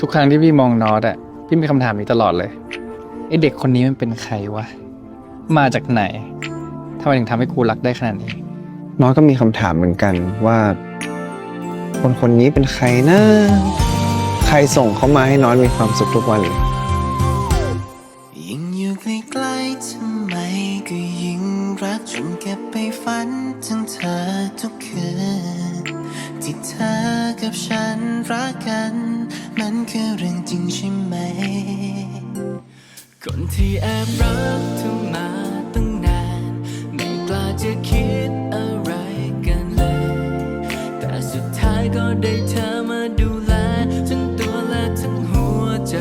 ทุกครั้งที่พี่มองนอตอะพี่มีคำถามนี้ตลอดเลยไอเด็กคนนี้มันเป็นใครวะ มาจากไหนทำไมถึงทำให้กูรักได้ขนาดนี้ น้อยก็มีคำถามเหมือนกันว่า คนคนนี้เป็นใครนะ ใครส่งเขามาให้น้อยมีความสุขทุกวันเลยยิ่งอยู่ใกล้ๆทำไมก็ยิ่งรักจนเก็บไปฝันถึงเธอทุกคืน ที่เธอกับฉันรักกัน มันคือเรื่องจริงใช่ไหม คนที่แอบรักเธอมาตั้งนาน ไม่กล้าจะคิดอะไรกันเลย แต่สุดท้ายก็ได้เธอมาดูแลทั้งตัวและทั้งหัวใจ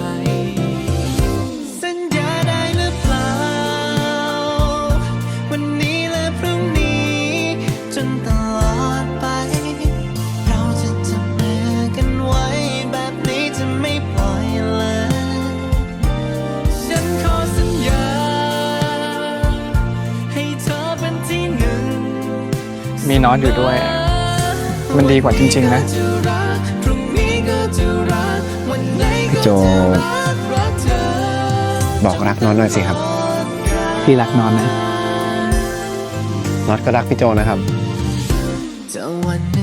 มีนอตอยู่ด้วยอะมันดีกว่าจริง ๆ นะพี่โจ บอกรักน้อยหน่อยสิครับ พี่รักนอนนะน็อตก็รักพี่โจนะครับ จะวันหนึ่ง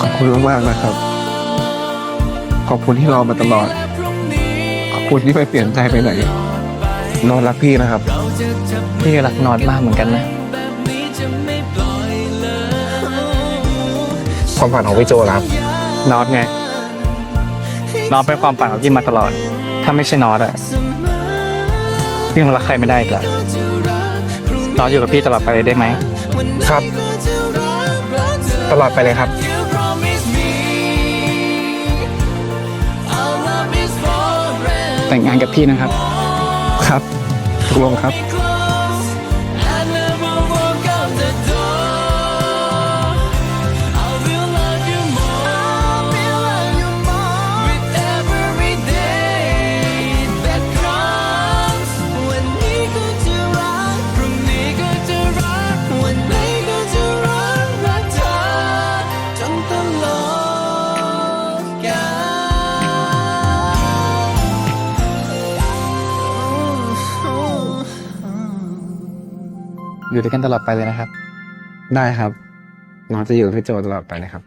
ขอบคุณมากๆนะครับ ขอบคุณที่รอมาตลอด ขอบคุณที่ไม่เปลี่ยนใจไปไหน นอนรักพี่นะครับเราจะจับมือพี่ก็รักนอตมากเหมือนกันนะแบบนี้จะไม่ปล่อยเลยความฝันของพี่โจนะครับนอตไงนอตเป็นความฝันของพี่มาตลอด ถ้าไม่ใช่นอตอะพี่คงรักใครไม่ได้อีกแล้วนอตอยู่กับพี่ตลอดไปเลยได้ไหม ครับ ตลอดไปเลยครับ แต่งงานกับพี่นะครับ ครับตกลงครับ อยู่ด้วยกันตลอดไปเลยนะครับ ได้ครับ น้องจะอยู่กับพี่โจตลอดไปนะครับ